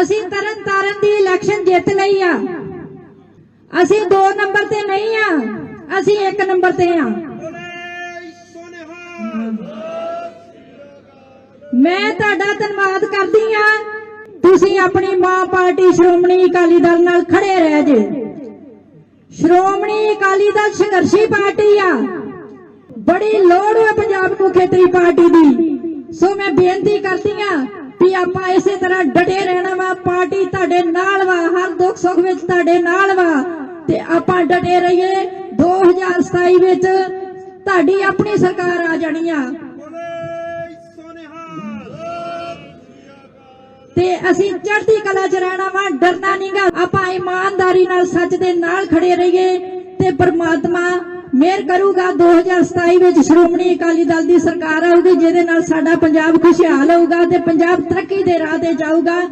ਅਸੀਂ ਤਰਨ ਤਾਰਨ ਦੀ ਇਲੈਕਸ਼ਨ ਜਿੱਤ ਲਈ ਆ। ਅਸੀਂ 2 ਨੰਬਰ ਤੇ ਨਹੀਂ ਆ, ਅਸੀਂ 1 ਨੰਬਰ ਤੇ ਆ। ਮੈਂ ਤੁਹਾਡਾ ਧੰਨਵਾਦ ਕਰਦੀ ਆ। ਤੁਸੀਂ ਆਪਣੀ ਮਾਂ ਪਾਰਟੀ ਸ਼੍ਰੋਮਣੀ ਅਕਾਲੀ ਦਲ ਨਾਲ ਖੜੇ ਰਹਿ ਜੇ। ਸ਼੍ਰੋਮਣੀ ਅਕਾਲੀ ਦਲ ਸੰਘਰਸ਼ੀ ਪਾਰਟੀ ਆ। ਬੜੀ ਲੋੜ ਹੈ ਪੰਜਾਬ ਨੂੰ ਖੇਤਰੀ ਪਾਰਟੀ ਦੀ। ਸੋ ਮੈਂ ਬੇਨਤੀ ਕਰਦੀ ਆ ਵੀ ਆਪਾਂ ਇਸੇ ਤਰ੍ਹਾਂ ਡਟੇ ਦੁੱਖ ਸੁੱਖ ਵਿੱਚ ਤੁਹਾਡੇ ਨਾਲ ਵਾ। ਤੇ ਆਪਾਂ ਡਟੇ ਰਹੀਏ 2027 ਵਿੱਚ। ਤੁਹਾਡੀ ਆਪਣੀ ਸਰਕਾਰ ਆ ਜਾਣੀ ਆ। ਤੇ ਅਸੀਂ ਚੜ੍ਹਦੀ ਕਲਾ 'ਚ ਰਹਿਣਾ ਵਾ, ਡਰਨਾ ਨਹੀਂਗਾ ਆਪਾਂ ਇਮਾਨਦਾਰੀ ਨਾਲ ਸੱਚ ਦੇ ਨਾਲ ਖੜੇ ਰਹੀਏ ਤੇ ਪ੍ਰਮਾਤਮਾ ਮਿਹਰ ਕਰੂਗਾ। 2027 ਵਿੱਚ ਸ਼੍ਰੋਮਣੀ ਅਕਾਲੀ ਦਲ ਦੀ ਸਰਕਾਰ ਆਊਗੀ, ਜਿਹਦੇ ਨਾਲ ਸਾਡਾ ਪੰਜਾਬ ਖੁਸ਼ਹਾਲ ਹੋਊਗਾ ਤੇ ਪੰਜਾਬ ਤਰੱਕੀ ਦੇ ਰਾਹ ਤੇ ਜਾਊਗਾ।